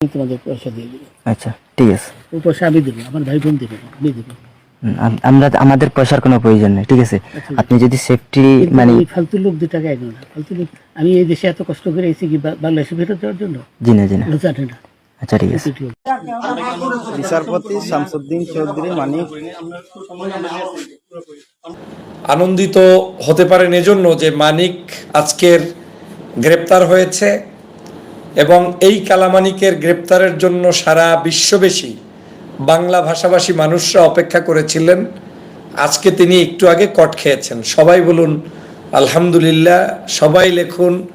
তোমাদের পয়সা দিয়ে দেবো আচ্ছা ঠিক আছে। পয়সা আমি দেবো আমার ভাই বোন দেবে আমি দেবো। আমরা আমাদের পয়সার কোনো প্রয়োজন নেই ঠিক আছে? আপনি যদি সেফটি মানে এই ফালতু লোক দু টাকা এনো না ফালতু লোক আমি এই দেশে এত কষ্ট করে এসেছি কি বা- বাংলাদেশে ফেরত যাওয়ার জন্য? জি না জি না। জানে না। আচ্ছা ঠিক আছে। বিচারপতি শামসুদ্দিন চৌধুরী মানিক আনন্দিত হতে পারেন এজন্য যে মানিক আজকের গ্রেপ্তার হয়েছে। এবং এই কালামানিকের গ্রেপ্তারের জন্য সারা বিশ্ববেশী বাংলা ভাষাভাষী মানুষরা অপেক্ষা করেছিলেন। আজকে তিনি একটু আগে কট খেয়েছেন। সবাই বলুন, আলহামদুলিল্লাহ, সবাই লেখুন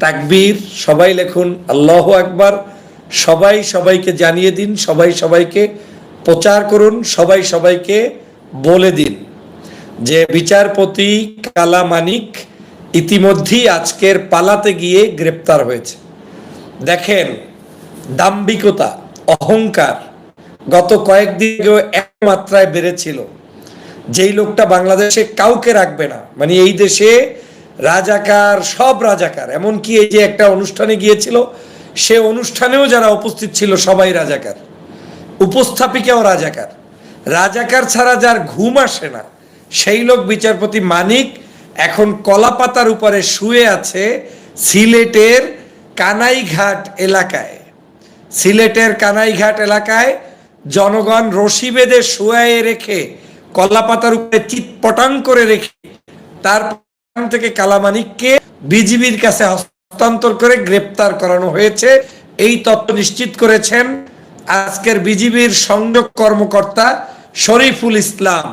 তাকবীর, সবাই লেখুন আল্লাহ আকবার, সবাই সবাইকে জানিয়ে দিন, সবাই সবাইকে প্রচার করুন, সবাই সবাইকে বলে দিন। যে বিচারপতি কালামানিক ইতিমধ্যেই আজকের পালাতে গিয়ে গ্রেপ্তার হয়েছে। দেখেন, দাম্ভিকতা, অহংকার গত কয়েকদিন এক মাত্রায় বেড়েছিল। যেই লোকটা বাংলাদেশে কাউকে রাখবে না মানে এই দেশে রাজাকার, সব রাজাকার, এমনকি এই যে একটা অনুষ্ঠানে গিয়েছিল, সে অনুষ্ঠানেও যারা উপস্থিত ছিল সবাই রাজাকার, উপস্থাপিকাও রাজাকার। রাজাকার ছাড়া যার ঘুম আসে না, সেই লোক বিচারপতি মানিক এখন কলাপাতার উপরে শুয়ে আছে সিলেটের কানাইঘাট এলাকায়, সিলেটের কানাইঘাট এলাকায় জনগণ রশি বেঁধে শুয়ে রেখে, কলাপাতার উপরে চিৎপটাং করে রেখে, তার থেকে কালামানিককে বিজিবির কাছে হস্তান্তর করে গ্রেপ্তার করানো হয়েছে। এই তথ্য নিশ্চিত করেছেন আজকের বিজিবির সংযোগ কর্মকর্তা শরীফুল ইসলাম।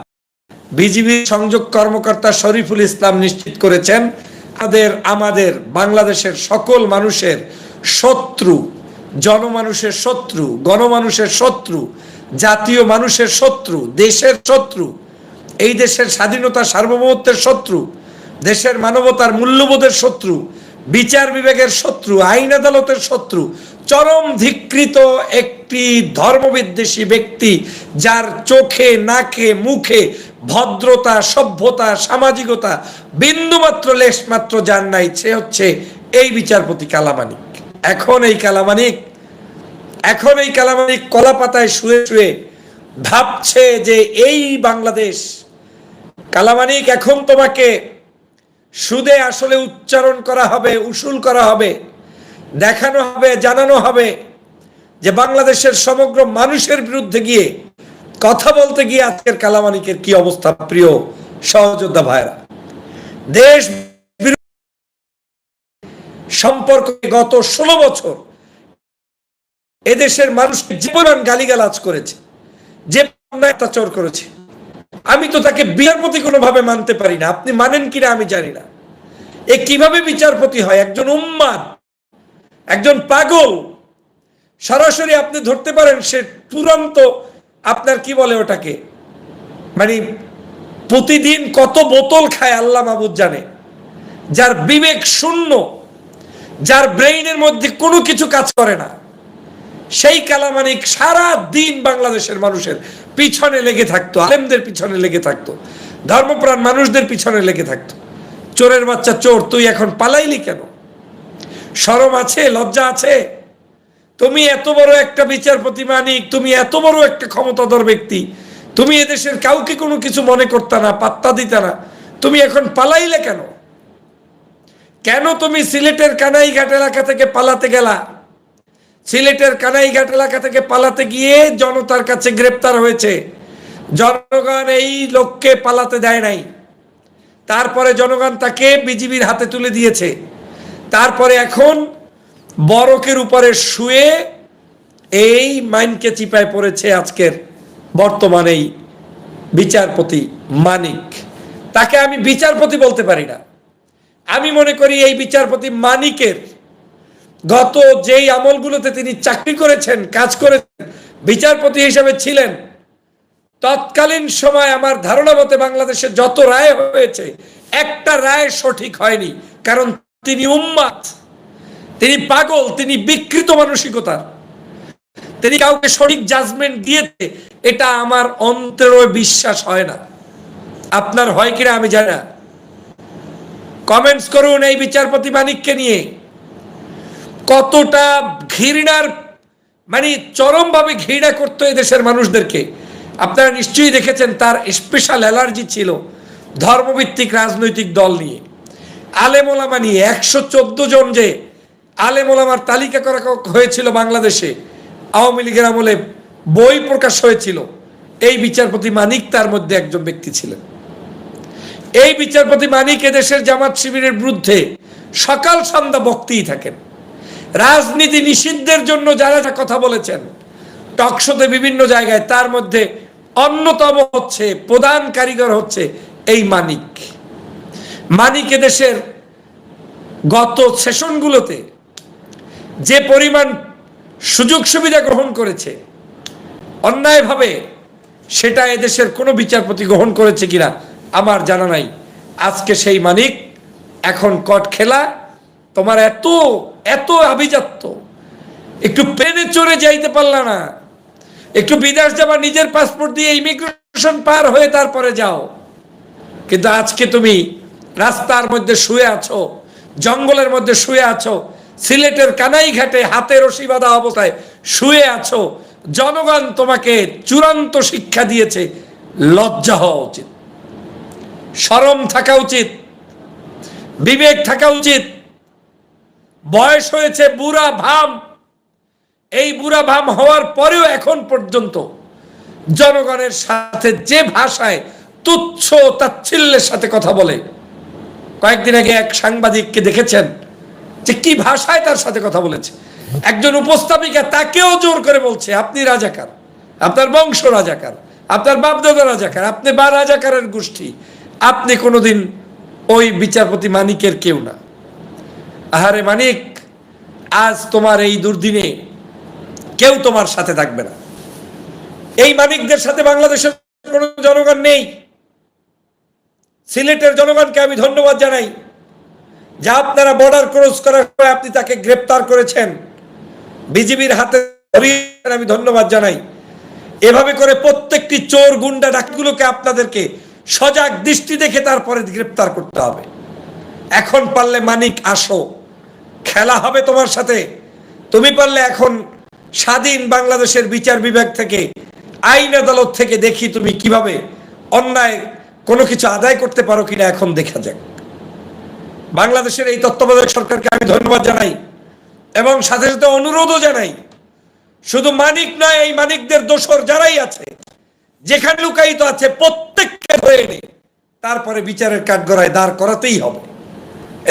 বিজিবির সংযোগ কর্মকর্তা শরীফুল ইসলাম নিশ্চিত করেছেন আমাদের আমাদের, বাংলাদেশের সকল মানুষের শত্রু, জনমানুষের শত্রু, গণমানুষের শত্রু, জাতীয় মানুষের শত্রু, দেশের শত্রু, এই দেশের স্বাধীনতা সার্বভৌমত্বের শত্রু, দেশের মানবতার মূল্যবোধের শত্রু, বিচার বিভাগের শত্রু, আইন আদালতের শত্রু, চরম ধিকৃত একটি ধর্মবিদ্বেষী ব্যক্তি, যার চোখে, নাকে, মুখে ভদ্রতা, সভ্যতা, সামাজিকতা বিন্দুমাত্র লেশ মাত্র যার নাই, সে হচ্ছে এই বিচারপতি কালামানিক। এখন এই কালামানিক, এখন এই কালামানিক কলা পাতায় শুয়ে শুয়ে ভাবছে যে এই বাংলাদেশ, কালামানিক এখন তোমাকে সুদে আসলে উচ্চারণ করা হবে, উসুল করা হবে, দেখানো হবে, জানানো হবে। যে বাংলাদেশের সমগ্র মানুষের বিরুদ্ধে গিয়ে কথা বলতে গিয়ে আজকের কালামানিকের কি অবস্থা, প্রিয় সহযোদ্ধা ভাইরা দেশ সম্পর্কে গত ষোলো বছর এদেশের মানুষ জীবনান গালিগালাজ করেছে, যে অত্যাচার করেছে। আমি তো তাকে বিচারপতি কোনোভাবে মানতে পারি না, আপনি মানেন কিনা আমি জানি না। এ কীভাবে বিচারপতি হয়? একজন উম্মাদ, একজন পাগল সরাসরি আপনি ধরতে পারেন, সে তুরন্ত আপনার কি বলে ওটাকে? মানে প্রতিদিন কত বোতল খায় আল্লাহ মাহবুদ জানে। যার বিবেক শূন্য, যার ব্রেইনের মধ্যে কোনো কিছু কাজ করে না। সেই কালামানিক সারা দিন বাংলাদেশের মানুষের পিছনে লেগে থাকতো, আলেমদের পিছনে লেগে থাকতো, ধর্মপ্রাণ মানুষদের পিছনে লেগে থাকতো। চোরের বাচ্চা চোর, তুই এখন পালাইলি কেন? সরম আছে, লজ্জা আছে? তুমি এত বড় একটা বিচারপতি মানিক, তুমি এত বড় একটা ক্ষমতাধর ব্যক্তি, তুমি এদেশের কাউকে কোনো কিছু মনে করতে না, পাত্তা দিতে না, তুমি এখন পালাইলে কেন? কেন তুমি সিলেটের কানাইঘাট এলাকা থেকে পালাতে গেলা? সিলেটের কানাইঘাট এলাকা থেকে পালাতে গিয়ে জনতার কাছে গ্রেপ্তার হয়েছে। জনগণ এই লোককে পালাতে দেয় নাই। তারপরে জনগণ তাকে বিজিবির হাতে তুলে দিয়েছে। তারপরে এখন বরকের উপরে শুয়ে এই মাইনকে চিপায় পড়েছে আজকের বর্তমান এই বিচারপতি মানিক। তাকে আমি বিচারপতি বলতে পারি না। আমি মনে করি এই বিচারপতি মানিকের গত যেই আমলগুলোতে তিনি চাকরি করেছেন, কাজ করেছেন, বিচারপতি হিসেবে ছিলেন, তৎকালীন সময় আমার ধারণা মতে বাংলাদেশে যত রায় হয়েছে, একটা রায় সঠিক হয়নি, কারণ তিনি উম্মাদ। তিনি পাগল, তিনি বিকৃত মানসিকতার তিনি কাউকে সঠিক জাজমেন্ট দিয়েছে, এটা আমার অন্তরে বিশ্বাস হয় না। আপনার হয় কিনা আমি জানি না। কমেন্টস করুন এই বিচারপতি মানিককে নিয়ে। কতটা ঘৃণার মানে চরমভাবে ঘৃণা করতো দেশের মানুষদেরকে। আপনারা নিশ্চয়ই দেখেছেন তার স্পেশাল অ্যালার্জি ছিল ধর্মভিত্তিক রাজনৈতিক দল নিয়ে। আলেমোলামা নিয়ে একশো চোদ্দ জন যে আলেমোলামার তালিকা করা হয়েছিল বাংলাদেশে। আওয়ামী লীগের আমলে বই প্রকাশ হয়েছিল। এই বিচারপতি মানিক তার মধ্যে একজন ব্যক্তি ছিলেন। এই বিচারপতি মানিক এদেশের জামাত শিবিরের বিরুদ্ধে সকাল সন্ধ্যা বক্তেই থাকেন। রাজনীতি নিষিদ্ধের জন্য যারা কথা বলেছেন টকশোতে বিভিন্ন জায়গায় তার মধ্যে অন্যতম হচ্ছে, প্রধান কারিগর হচ্ছে এই মানিক। মানিক এদেশের গত সেশনগুলোতে যে পরিমাণ সুযোগ সুবিধা গ্রহণ করেছে, অন্যায়ভাবে সেটা এদেশের কোনো বিচারপতি গ্রহণ করেছে কিনা আমার জানা নাই। আজকে সেই মানিক, এখন কট খেলা, তোমার এত এত আভিজাত্য। একটু প্লেনে চড়ে যাইতে পারলা না। একটু বিদেশ যাবা নিজের পাসপোর্ট দিয়ে ইমিগ্রেশন পার হয়ে তারপরে যাও। কিন্তু আজকে তুমি রাস্তার মধ্যে শুয়ে আছো, জঙ্গলের মধ্যে শুয়ে আছো সিলেটের কানাই ঘাটে হাতে রশি বাঁধা অবস্থায় শুয়ে আছো। জনগণ তোমাকে চূড়ান্ত শিক্ষা দিয়েছে। লজ্জা হওয়া উচিত। শরম থাকা উচিত। বিবেক থাকা উচিত। বয়স হয়েছে বুড়া ভাম। এই বুড়া ভাম হওয়ার পরেও এখন পর্যন্ত জনগণের সাথে যে ভাষায় তুচ্ছ তাচ্ছিল্যের সাথে কথা বলে। কয়েকদিন আগে এক সাংবাদিককে দেখেছেন? যে কি ভাষায় তার সাথে কথা বলেছে? একজন উপস্থাপিকা তাকেও জোর করে বলছে, আপনি রাজাকার, আপনার বংশ রাজাকার, আপনার বাপদাদা রাজাকার, আপনি বা রাজাকারের গোষ্ঠী, আপনি কোনোদিন ওই বিচারপতি মানিকের কেউ না। আহারে মানিক, আজ তোমার এই দুর্দিনে কেউ তোমার সাথে থাকবে না। এই মানিকদের সাথে বাংলাদেশের কোনো জনগণ নেই। সিলেটের জনগণকে আমি ধন্যবাদ জানাই। যা আপনারা বর্ডার ক্রস করার পরে আপনি তাকে গ্রেপ্তার করেছেন। বিজিবির হাতে আমি ধন্যবাদ জানাই। এভাবে করে প্রত্যেকটি চোর গুন্ডা ডাকগুলোকে আপনাদেরকে সজাগ দৃষ্টি দেখে তারপরে গ্রেপ্তার করতে হবে। এখন পারলে মানিক, আসো। খেলা হবে তোমার সাথে। তুমি পারলে এখন স্বাধীন বাংলাদেশের বিচার বিভাগ থেকে, আইন আদালত থেকে দেখি তুমি কীভাবে অন্যায় কোনো কিছু আদায় করতে পারো কিনা এখন দেখা যাক। বাংলাদেশের এই তত্ত্বাবধায়ক সরকারকে আমি ধন্যবাদ জানাই এবং সাথে সাথে অনুরোধও জানাই, শুধু মানিক নয়, এই মানিকদের দোষর যারাই আছে, যেখানে লুকায়িত আছে প্রত্যেককে ধরে এনে তারপরে বিচারের কাঠগড়ায় দাঁড় করাতেই হবে।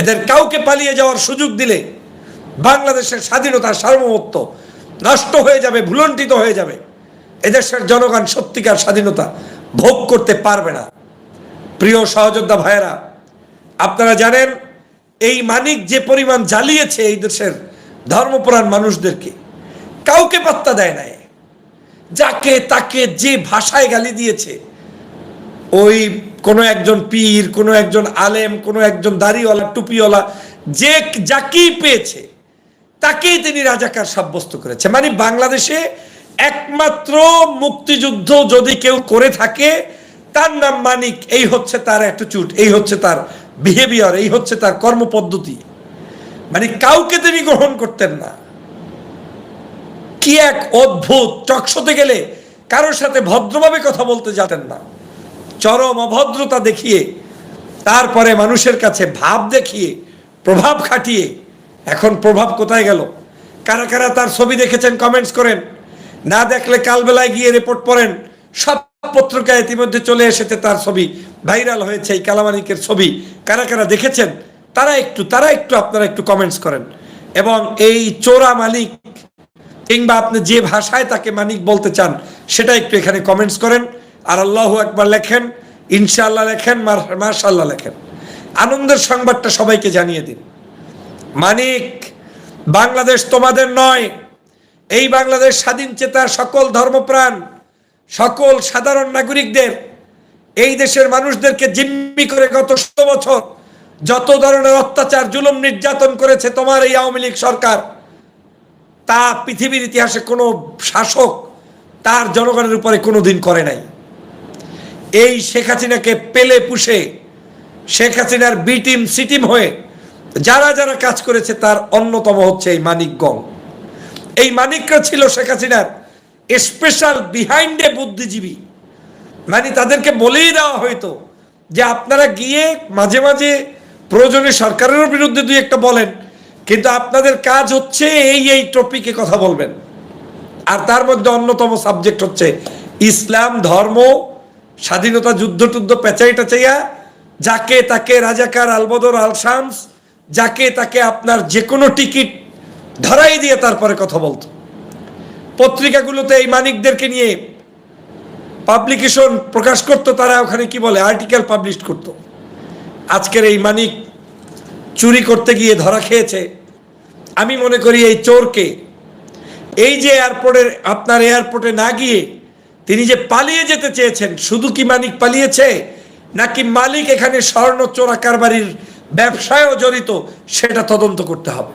এদের কাউকে পালিয়ে যাওয়ার সুযোগ দিলে বাংলাদেশের স্বাধীনতা সার্বভৌমত্ব নষ্ট হয়ে যাবে, ভুলণ্ঠিত হয়ে যাবে। এদেশের জনগণ সত্যিকার স্বাধীনতা ভোগ করতে পারবে না। প্রিয় সহযোদ্ধা ভাইয়েরা, আপনারা জানেন এই মানিক যে পরিমাণ জ্বালিয়েছে এই দেশের ধর্মপ্রাণ মানুষদেরকে, কাউকে পাত্তা দেয় নাই। যাকে তাকে যে ভাষায় গালি দিয়েছে, ওই কোনো একজন পীর, কোনো একজন আলেম, কোনো একজন দাড়িওয়ালা, টুপিওয়ালা, যে যাকেই পেয়েছে, তাকেই তিনি রাজাকার সাব্যস্ত করেছে। মানে বাংলাদেশে একমাত্র মুক্তিযুদ্ধ যদি কেউ করে থাকে, তার নাম মানিক, এই হচ্ছে তার অ্যাটিটিউড এই হচ্ছে তার বিহেভিয়ার এই হচ্ছে তার কর্মপদ্ধতি। মানে কাউকে তিনি গ্রহণ করতেন না। কি এক অদ্ভুত চকশতে গেলে কারোর সাথে ভদ্রভাবে কথা বলতে জানেন না। চরম অভদ্রতা দেখিয়ে, তারপরে মানুষের কাছে ভাব দেখিয়ে, প্রভাব খাটিয়ে, এখন প্রভাব কোথায় গেল? কারা কারা তার ছবি দেখেছেন কমেন্টস করেন? না দেখলে কালবেলায় গিয়ে রিপোর্ট পড়েন? সব পত্রিকায় ইতিমধ্যে চলে এসেছে তার ছবি, ভাইরাল হয়েছে এই কালামানিকের ছবি। কারা কারা দেখেছেন? তারা একটু তারা একটু, আপনারা একটু কমেন্টস করেন। এবং এই চোরা মালিক কিংবা আপনি যে ভাষায় তাকে মানিক বলতে চান, সেটা একটু এখানে কমেন্টস করেন। আর আল্লাহ একবার লেখেন, ইনশাআল্লাহ লেখেন মার্শাল্লাহ লেখেন। আনন্দের সংবাদটা সবাইকে জানিয়ে দিন। মানিক, বাংলাদেশ তোমাদের নয়। এই বাংলাদেশ স্বাধীন চেতা সকল ধর্মপ্রাণ। সকল সাধারণ নাগরিকদের, এই দেশের মানুষদেরকে জিম্মি করে গত ষোলো বছর যত ধরনের অত্যাচার, জুলুম নির্যাতন করেছে তোমার এই আওয়ামী লীগ সরকার, তা পৃথিবীর ইতিহাসে কোনো শাসক তার জনগণের উপরে কোনো দিন করে নাই। এই শেখ হাসিনাকে পেলে পুষে শেখ হাসিনার বি টিম, সি টিম হয়ে যারা যারা কাজ করেছে তার অন্যতম হচ্ছে এই মানিকগঞ্জ। এই মানিকরা ছিল শেখ হাসিনার স্পেশাল বিহাইন্ডে বুদ্ধিজীবী। মানে তাদেরকে বলেই দেওয়া হয়তো যে আপনারা গিয়ে মাঝে মাঝে প্রয়োজনে সরকারের বিরুদ্ধে দুই একটা বলেন, কিন্তু আপনাদের কাজ হচ্ছে এই এই টপিকে কথা বলবেন। আর তার মধ্যে অন্যতম সাবজেক্ট হচ্ছে ইসলাম, ধর্ম, স্বাধীনতা, যুদ্ধ, টুদ্ধ, পেঁচাই, টেচাইয়া, যাকে তাকে রাজাকার আলবদর আল শামস যাকে তাকে আপনার যে কোনো টিকিট ধরাই দিয়ে তারপরে কথা বলতো। পত্রিকাগুলোতে এই মানিকদেরকে নিয়ে পাবলিকেশন প্রকাশ করতো, তারা ওখানে কি বলে? আর্টিকেল পাবলিশ করতো। আজকের এই মানিক চুরি করতে গিয়ে ধরা খেয়েছে। আমি মনে করি এই চোরকে, এই যে এয়ারপোর্টের, আপনার এয়ারপোর্টে না গিয়ে তিনি যে পালিয়ে যেতে চেয়েছেন, শুধু কি মালিক পালিয়েছে? নাকি মালিক এখানে স্বর্ণ চোরা কারবারির ব্যবসায়ও জড়িত, সেটা তদন্ত করতে হবে।